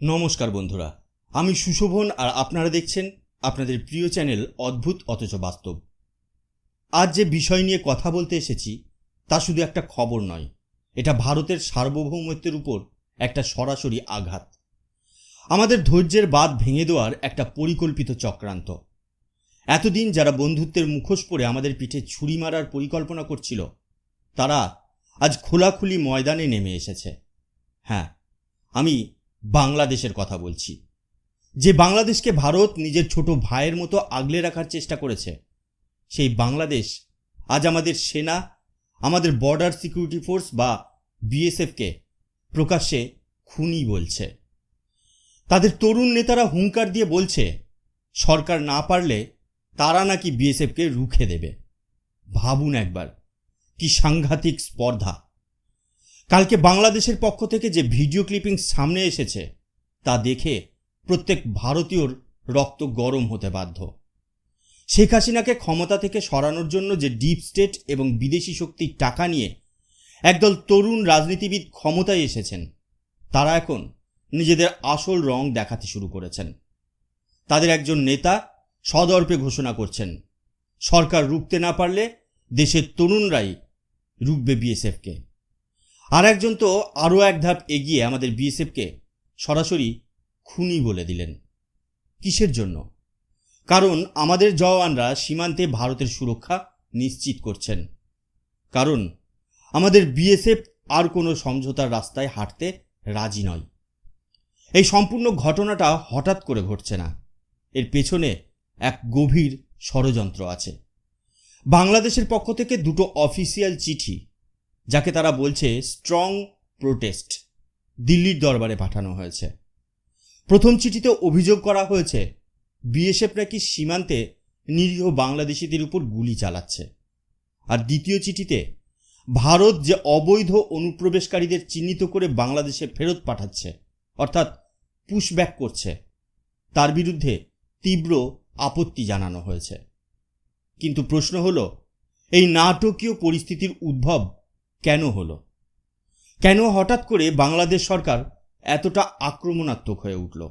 নমস্কার বন্ধুরা, আমি সুশোভন আর আপনারা দেখছেন আপনাদের প্রিয় চ্যানেল অদ্ভুত অথচ বাস্তব। আজ যে বিষয় নিয়ে কথা বলতে এসেছি, তা শুধু একটা খবর নয়, এটা ভারতের সার্বভৌমত্বের উপর একটা সরাসরি আঘাত। আমাদের ধৈর্যের বাঁধ ভেঙে দেওয়ার একটা পরিকল্পিত চক্রান্ত। এতদিন যারা বন্ধুত্বের মুখোশ পরে আমাদের পিঠে ছুরি মারার পরিকল্পনা করছিল, তারা আজ খোলাখুলি ময়দানে নেমে এসেছে। হ্যাঁ আমি বাংলাদেশের কথা বলছি। যে বাংলাদেশকে ভারত নিজের ছোট ভাইয়ের মতো আগলে রাখার চেষ্টা করেছে, সেই বাংলাদেশ আজ আমাদের সেনা, আমাদের বর্ডার সিকিউরিটি ফোর্স বা বিএসএফকে প্রকাশ্যে খুনি বলছে। তাদের তরুণ নেতারা হুঙ্কার দিয়ে বলছে, সরকার না পারলে তারা নাকি বিএসএফকে রুখে দেবে। ভাবুন একবার, কি সাংঘাতিক স্পর্ধা। কালকে বাংলাদেশের পক্ষ থেকে যে ভিডিও ক্লিপিং সামনে এসেছে, তা দেখে প্রত্যেক ভারতীয়র রক্ত গরম হতে বাধ্য। শেখ হাসিনাকে ক্ষমতা থেকে সরানোর জন্য যে ডিপ স্টেট এবং বিদেশি শক্তির টাকা নিয়ে একদল তরুণ রাজনীতিবিদ ক্ষমতায় এসেছেন, তারা এখন নিজেদের আসল রং দেখাতে শুরু করেছেন। তাদের একজন নেতা সদর্পে ঘোষণা করছেন, সরকার রুখতে না পারলে দেশের তরুণরাই রুখবে বিএসএফকে। আর একজন তো আরও এক ধাপ এগিয়ে আমাদের বিএসএফকে সরাসরি খুনি বলে দিলেন। কিসের জন্য? কারণ আমাদের জওয়ানরা সীমান্তে ভারতের সুরক্ষা নিশ্চিত করছেন। কারণ আমাদের বিএসএফ আর কোনো সমঝোতার রাস্তায় হাঁটতে রাজি নয়। এই সম্পূর্ণ ঘটনাটা হঠাৎ করে ঘটছে না। এর পেছনে এক গভীর ষড়যন্ত্র আছে। বাংলাদেশের পক্ষ থেকে দুটো অফিসিয়াল চিঠি যাকে তারা বলছে স্ট্রং প্রোটেস্ট দিল্লির দরবারে পাঠানো হয়েছে। প্রথম চিঠিতে অভিযোগ করা হয়েছে, বিএসএফ নাকি সীমান্তে নিরীহ বাংলাদেশিদের উপর গুলি চালাচ্ছে। আর দ্বিতীয় চিঠিতে, ভারত যে অবৈধ অনুপ্রবেশকারীদের চিহ্নিত করে বাংলাদেশে ফেরত পাঠাচ্ছে, অর্থাৎ পুশব্যাক করছে, তার বিরুদ্ধে তীব্র আপত্তি জানানো হয়েছে। কিন্তু প্রশ্ন হলো, এই নাটকীয় পরিস্থিতির উদ্ভব কেন হলো? কেন হঠাৎ করে বাংলাদেশ সরকার এতটা আক্রমণাত্মক হয়ে উঠল?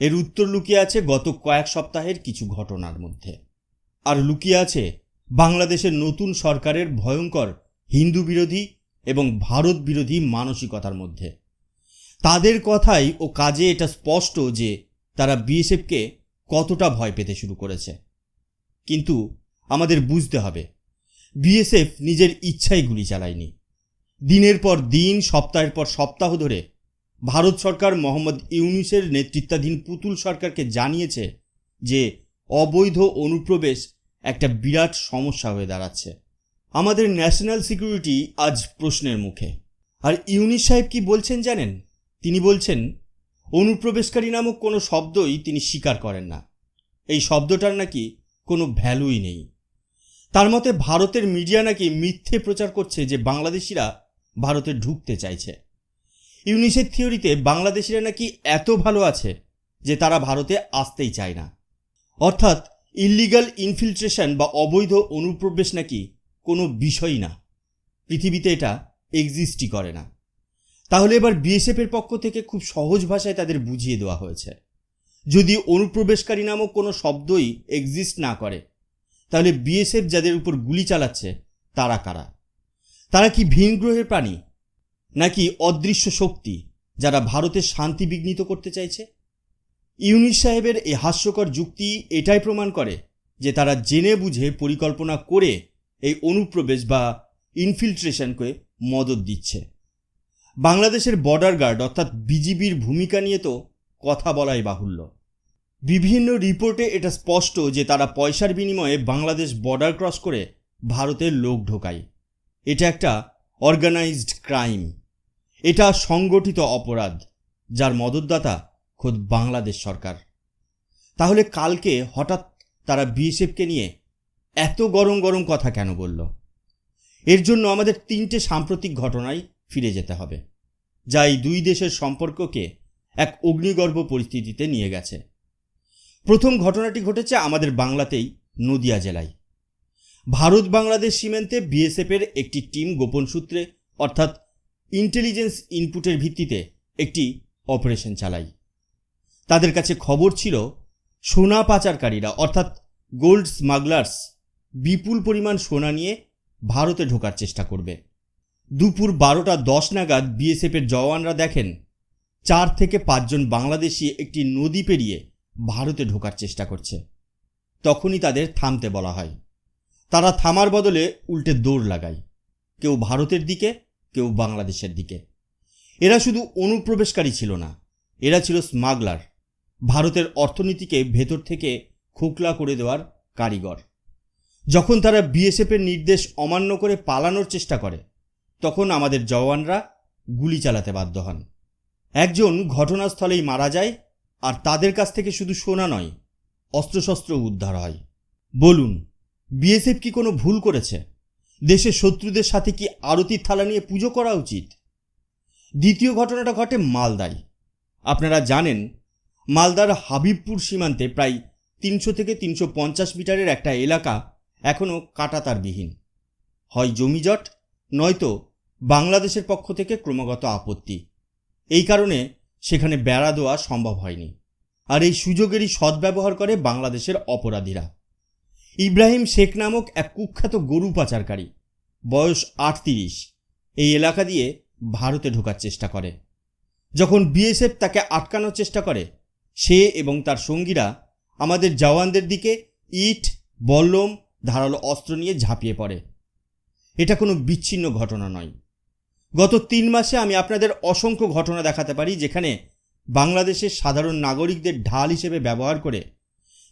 এর উত্তর লুকিয়ে আছে গত কয়েক সপ্তাহের কিছু ঘটনার মধ্যে। আর লুকিয়ে আছে বাংলাদেশের নতুন সরকারের ভয়ঙ্কর হিন্দু বিরোধী এবং ভারত বিরোধী মানসিকতার মধ্যে। তাদের কথাই ও কাজে এটা স্পষ্ট যে তারা বিএসএফকে কতটা ভয় পেতে শুরু করেছে। কিন্তু আমাদের বুঝতে হবে, বিএসএফ নিজের ইচ্ছাই গুলি চালায়নি। দিনের পর দিন, সপ্তাহের পর সপ্তাহ ধরে ভারত সরকার মোহাম্মদ ইউনুসের নেতৃত্বাধীন পুতুল সরকারকে জানিয়েছে যে অবৈধ অনুপ্রবেশ একটা বিরাট সমস্যা হয়ে দাঁড়াচ্ছে। আমাদের ন্যাশনাল সিকিউরিটি আজ প্রশ্নের মুখে। আর ইউনিস সাহেব কি বলছেন জানেন? তিনি বলছেন, অনুপ্রবেশকারী নামক কোনো শব্দই তিনি স্বীকার করেন না। এই শব্দটার নাকি কোনো ভ্যালুই নেই। তার মতে, ভারতের মিডিয়া নাকি মিথ্যে প্রচার করছে যে বাংলাদেশিরা ভারতে ঢুকতে চাইছে। ইউনিসের থিওরিতে বাংলাদেশিরা নাকি এত ভালো আছে যে তারা ভারতে আসতেই চায় না। অর্থাৎ ইল্লিগাল ইনফিলট্রেশন বা অবৈধ অনুপ্রবেশ নাকি কোনো বিষয়ই না। পৃথিবীতে এটা এক্সিস্টই করে না। তাহলে এবার বিএসএফের পক্ষ থেকে খুব সহজ ভাষায় তাদের বুঝিয়ে দেওয়া হয়েছে। যদি অনুপ্রবেশকারী নামক কোনো শব্দই এক্সিস্ট না করে, তাহলে বিএসএফ যাদের উপর গুলি চালাচ্ছে, তারা কারা? তারা কি ভিন গ্রহের প্রাণী, নাকি অদৃশ্য শক্তি যারা ভারতের শান্তি বিঘ্নিত করতে চাইছে? ইউনিস সাহেবের এই হাস্যকর যুক্তি এটাই প্রমাণ করে যে তারা জেনে বুঝে পরিকল্পনা করে এই অনুপ্রবেশ বা ইনফিলট্রেশনকে মদত দিচ্ছে। বাংলাদেশের বর্ডার গার্ড অর্থাৎ বিজিবির ভূমিকা নিয়ে তো কথা বলাই বাহুল্য। বিভিন্ন রিপোর্টে এটা স্পষ্ট যে তারা পয়সার বিনিময়ে বাংলাদেশ বর্ডার ক্রস করে ভারতের লোক ঢোকায়। এটা একটা অর্গানাইজড ক্রাইম এটা সংগঠিত অপরাধ, যার মদতদাতা খোদ বাংলাদেশ সরকার। তাহলে কালকে হঠাৎ তারা বিএসএফকে নিয়ে এত গরম গরম কথা কেন বলল? এর জন্য আমাদের তিনটে সাম্প্রতিক ঘটনায় ফিরে যেতে হবে, যা এই দুই দেশের সম্পর্ককে এক অগ্নিগর্ভ পরিস্থিতিতে নিয়ে গেছে। প্রথম ঘটনাটি ঘটেছে আমাদের বাংলাতেই, নদিয়া জেলায়। ভারত বাংলাদেশ সীমান্তে বিএসএফের একটি টিম গোপন সূত্রে, অর্থাৎ ইন্টেলিজেন্স ইনপুটের ভিত্তিতে একটি অপারেশন চালায়। তাদের কাছে খবর ছিল, সোনা পাচারকারীরা, অর্থাৎ গোল্ড স্মাগলার্স, বিপুল পরিমাণ সোনা নিয়ে ভারতে ঢোকার চেষ্টা করবে। দুপুর বারোটা দশ নাগাদ বিএসএফের জওয়ানরা দেখেন, চার থেকে পাঁচজন বাংলাদেশি একটি নদী পেরিয়ে ভারতে ঢোকার চেষ্টা করছে। তখনই তাদের থামতে বলা হয়। তারা থামার বদলে উল্টে দৌড় লাগায়। কেউ ভারতের দিকে, কেউ বাংলাদেশের দিকে। এরা শুধু অনুপ্রবেশকারী ছিল না, এরা ছিল স্মাগলার। ভারতের অর্থনীতিকে ভেতর থেকে খোকলা করে দেওয়ার কারিগর। যখন তারা বিএসএফের নির্দেশ অমান্য করে পালানোর চেষ্টা করে, তখন আমাদের জওয়ানরা গুলি চালাতে বাধ্য হন। একজন ঘটনাস্থলেই মারা যায়, আর তাদের কাছ থেকে শুধু সোনা নয় অস্ত্রশস্ত্র উদ্ধার হয়। বলুন বিএসএফ কি কোনো ভুল করেছে? দেশের শত্রুদের সাথে কি আরতির থালা নিয়ে পুজো করা উচিত? দ্বিতীয় ঘটনাটা ঘটে মালদায়। আপনারা জানেন, মালদার হাবিবপুর সীমান্তে প্রায় তিনশো থেকে তিনশো পঞ্চাশ মিটারের একটা এলাকা এখনও কাটাতারবিহীন। হয় জমিজট, নয়তো বাংলাদেশের পক্ষ থেকে ক্রমাগত আপত্তি। এই কারণে সেখানে বেড়া দেওয়া সম্ভব হয়নি। আর এই সুযোগেরই সদ্ব্যবহার করে বাংলাদেশের অপরাধীরা। ইব্রাহিম শেখ নামক এক কুখ্যাত গরু পাচারকারী। বয়স আটত্রিশ। এই এলাকা দিয়ে ভারতে ঢোকার চেষ্টা করে। যখন বিএসএফ তাকে আটকানোর চেষ্টা করে, সে এবং তার সঙ্গীরা আমাদের জওয়ানদের দিকে ইট, বল্লম, ধারালো অস্ত্র নিয়ে ঝাঁপিয়ে পড়ে। এটা কোনো বিচ্ছিন্ন ঘটনা নয়। গত তিন মাসে আমি আপনাদের অসংখ্য ঘটনা দেখাতে পারি যেখানে বাংলাদেশের সাধারণ নাগরিকদের ঢাল হিসেবে ব্যবহার করে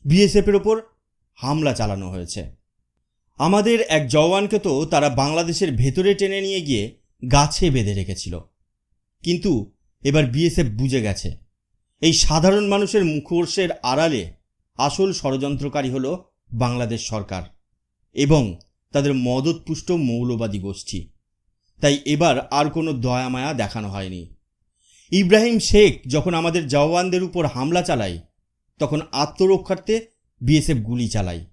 বিএসএফের ওপর হামলা চালানো হয়েছে। আমাদের এক জওয়ানকে তো তারা বাংলাদেশের ভেতরে টেনে নিয়ে গিয়ে গাছে বেঁধে রেখেছিল। কিন্তু এবার বিএসএফ বুঝে গেছে। এই সাধারণ মানুষের মুখোশের আড়ালে আসল ষড়যন্ত্রকারী হল বাংলাদেশ সরকার এবং তাদের মদতপুষ্ট মৌলবাদী গোষ্ঠী। তাই এবার আর কোনো দয়ামায়া দেখানো হয়নি। ইব্রাহিম শেখ যখন আমাদের জওয়ানদের উপর হামলা চালায়, তখন আত্মরক্ষার্থে বিএসএফ গুলি চালায়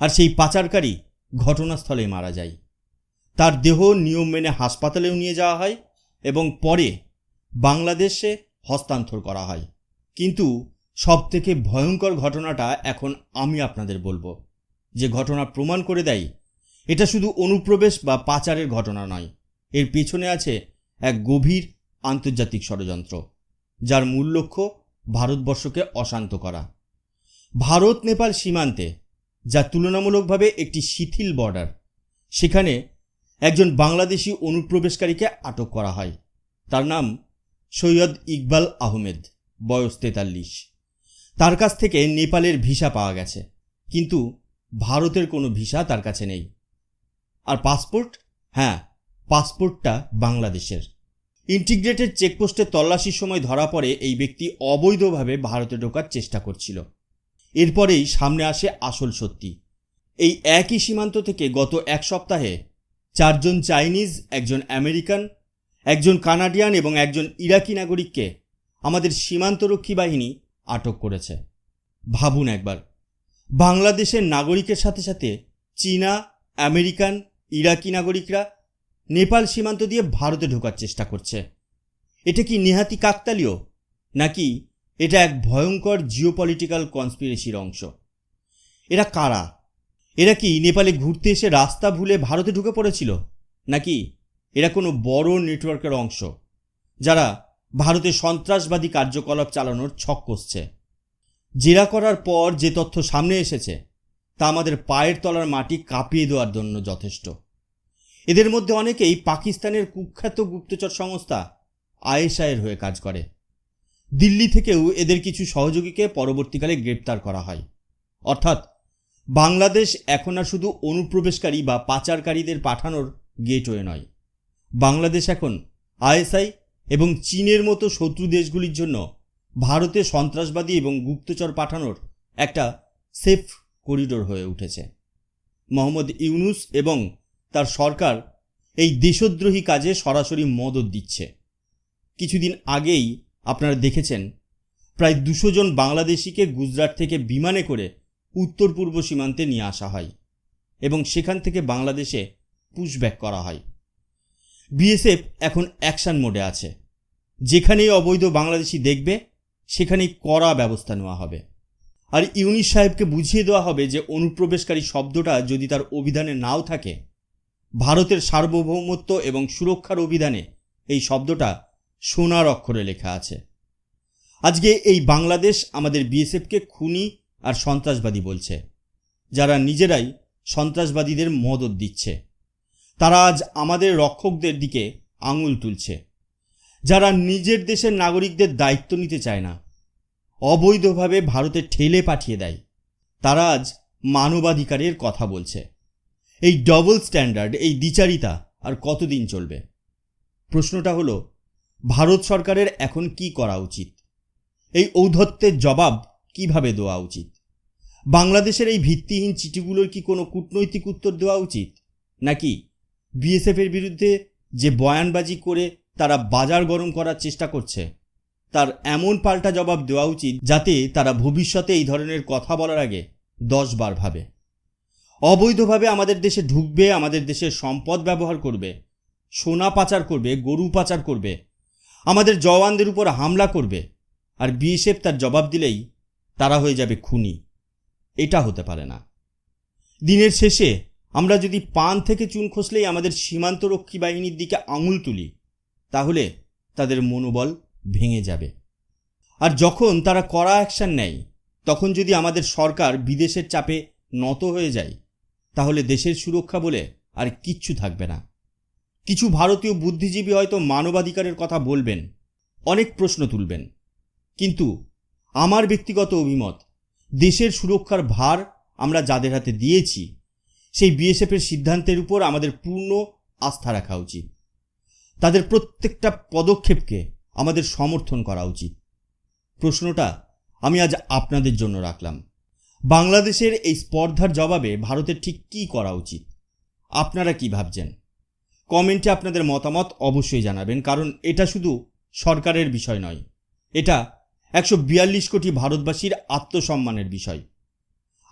আর সেই পাচারকারী ঘটনাস্থলে মারা যায়। তার দেহ নিয়ম মেনে হাসপাতালেও নিয়ে যাওয়া হয় এবং পরে বাংলাদেশে হস্তান্তর করা হয়। কিন্তু সবথেকে ভয়ঙ্কর ঘটনাটা এখন আমি আপনাদের বলব। যে ঘটনা প্রমাণ করে দেয়, এটা শুধু অনুপ্রবেশ বা পাচারের ঘটনা নয়, এর পেছনে আছে এক গভীর আন্তর্জাতিক ষড়যন্ত্র, যার মূল লক্ষ্য ভারতবর্ষকে অশান্ত করা। ভারত, নেপাল সীমান্তে, যা তুলনামূলকভাবে একটি শিথিল বর্ডার সেখানে একজন বাংলাদেশি অনুপ্রবেশকারীকে আটক করা হয়। তার নাম সৈয়দ ইকবাল আহমেদ, বয়স তেতাল্লিশ। তার কাছ থেকে নেপালের ভিসা পাওয়া গেছে, কিন্তু ভারতের কোনো ভিসা তার কাছে নেই। আর পাসপোর্ট? হ্যাঁ পাসপোর্টটা বাংলাদেশের। ইন্টিগ্রেটেড চেকপোস্টে তল্লাশির সময় ধরা পড়ে এই ব্যক্তি অবৈধভাবে ভারতে ঢোকার চেষ্টা করছিল। এরপরেই সামনে আসে আসল সত্যি। এই একই সীমান্ত থেকে গত এক সপ্তাহে চারজন চাইনিজ, একজন আমেরিকান, একজন কানাডিয়ান এবং একজন ইরাকি নাগরিককে আমাদের সীমান্তরক্ষী বাহিনী আটক করেছে। ভাবুন একবার, বাংলাদেশের নাগরিকের সাথে সাথে চীনা, আমেরিকান, ইরাকি নাগরিকরা নেপাল সীমান্ত দিয়ে ভারতে ঢোকার চেষ্টা করছে। এটা কি নেহাতি কাকতালীয়, নাকি এটা এক ভয়ঙ্কর জিওপলিটিক্যাল কনস্পিরেসির অংশ। এরা কারা? এরা কি নেপালে ঘুরতে এসে রাস্তা ভুলে ভারতে ঢুকে পড়েছিল? নাকি এরা কোনো বড় নেটওয়ার্কের অংশ, যারা ভারতে সন্ত্রাসবাদী কার্যকলাপ চালানোর ছক কষছে? জেরা করার পর যে তথ্য সামনে এসেছে, তা আমাদের পায়ের তলার মাটি কাঁপিয়ে দেওয়ার জন্য যথেষ্ট। এদের মধ্যে অনেকেই পাকিস্তানের কুখ্যাত গুপ্তচর সংস্থা আয়েশায়ের হয়ে কাজ করে। দিল্লি থেকেও এদের কিছু সহযোগীকে পরবর্তীকালে গ্রেপ্তার করা হয়। অর্থাৎ, বাংলাদেশ এখন আর শুধু অনুপ্রবেশকারী বা পাচারকারীদের পাঠানোর গেটওয়ে নয়। বাংলাদেশ এখন আইএসআই এবং চীনের মতো শত্রু দেশগুলির জন্য ভারতে সন্ত্রাসবাদী এবং গুপ্তচর পাঠানোর একটা সেফ করিডোর হয়ে উঠেছে। মোহাম্মদ ইউনুস এবং তার সরকার এই দেশদ্রোহী কাজে সরাসরি মদত দিচ্ছে। কিছুদিন আগেই আপনারা দেখেছেন, প্রায় দুশো জন বাংলাদেশিকে গুজরাট থেকে বিমানে করে উত্তর পূর্ব সীমান্তে নিয়ে আসা হয় এবং সেখান থেকে বাংলাদেশে পুশব্যাক করা হয়। বিএসএফ এখন অ্যাকশন মোডে আছে। যেখানেই অবৈধ বাংলাদেশি দেখবে, সেখানেই কড়া ব্যবস্থা নেওয়া হবে। আর ইউনিস সাহেবকে বুঝিয়ে দেওয়া হবে যে অনুপ্রবেশকারী শব্দটা যদি তার অভিধানে নাও থাকে, ভারতের সার্বভৌমত্ব এবং সুরক্ষার অভিধানে এই শব্দটা সোনার অক্ষরে লেখা আছে। আজকে এই বাংলাদেশ আমাদের বিএসএফকে খুনি আর সন্ত্রাসবাদী বলছে। যারা নিজেরাই সন্ত্রাসবাদীদের মদত দিচ্ছে। তারা আজ আমাদের রক্ষকদের দিকে আঙুল তুলছে। যারা নিজের দেশের নাগরিকদের দায়িত্ব নিতে চায় না, অবৈধভাবে ভারতে ঠেলে পাঠিয়ে দেয়, তারা আজ মানবাধিকারের কথা বলছে। এই ডবল স্ট্যান্ডার্ড এই দ্বিচারিতা আর কতদিন চলবে? প্রশ্নটা হলো ভারত সরকারের এখন কি করা উচিত? এই ঔদ্ধত্যের জবাব কীভাবে দেওয়া উচিত? বাংলাদেশের এই ভিত্তিহীন চিঠিগুলোর কি কোনো কূটনৈতিক উত্তর দেওয়া উচিত? নাকি বিএসএফের বিরুদ্ধে যে বয়ানবাজি করে তারা বাজার গরম করার চেষ্টা করছে, তার এমন পাল্টা জবাব দেওয়া উচিত যাতে তারা ভবিষ্যতে এই ধরনের কথা বলার আগে দশ বার ভাবে? অবৈধভাবে আমাদের দেশে ঢুকবে, আমাদের দেশের সম্পদ ব্যবহার করবে, সোনা পাচার করবে, গরু পাচার করবে আমাদের জওয়ানদের উপর হামলা করবে আর বিএসএফ তার জবাব দিলেই তারা হয়ে যাবে খুনি। এটা হতে পারে না। দিনের শেষে আমরা যদি পান থেকে চুন খসলেই আমাদের সীমান্তরক্ষী বাহিনীর দিকে আঙুল তুলি, তাহলে তাদের মনোবল ভেঙে যাবে। আর যখন তারা কড়া অ্যাকশন নেয়, তখন যদি আমাদের সরকার বিদেশের চাপে নত হয়ে যায়, তাহলে দেশের সুরক্ষা বলে আর কিচ্ছু থাকবে না। কিছু ভারতীয় বুদ্ধিজীবী হয়তো মানবাধিকারের কথা বলবেন, অনেক প্রশ্ন তুলবেন। কিন্তু আমার ব্যক্তিগত অভিমত, দেশের সুরক্ষার ভার আমরা যাদের হাতে দিয়েছি, সেই বিএসএফের সিদ্ধান্তের উপর আমাদের পূর্ণ আস্থা রাখা উচিত। তাদের প্রত্যেকটা পদক্ষেপকে আমাদের সমর্থন করা উচিত। প্রশ্নটা আমি আজ আপনাদের জন্য রাখলাম। বাংলাদেশের এই স্পর্ধার জবাবে ভারতের ঠিক কী করা উচিত? আপনারা কি ভাবছেন? কমেন্টে আপনাদের মতামত অবশ্যই জানাবেন, কারণ এটা শুধু সরকারের বিষয় নয়। এটা একশো বিয়াল্লিশ কোটি ভারতবাসীর আত্মসম্মানের বিষয়।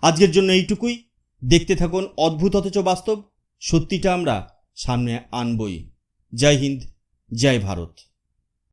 আজকের জন্য এইটুকুই। দেখতে থাকুন অদ্ভুত অথচ বাস্তব। সত্যিটা আমরা সামনে আনবই। জয় হিন্দ, জয় ভারত।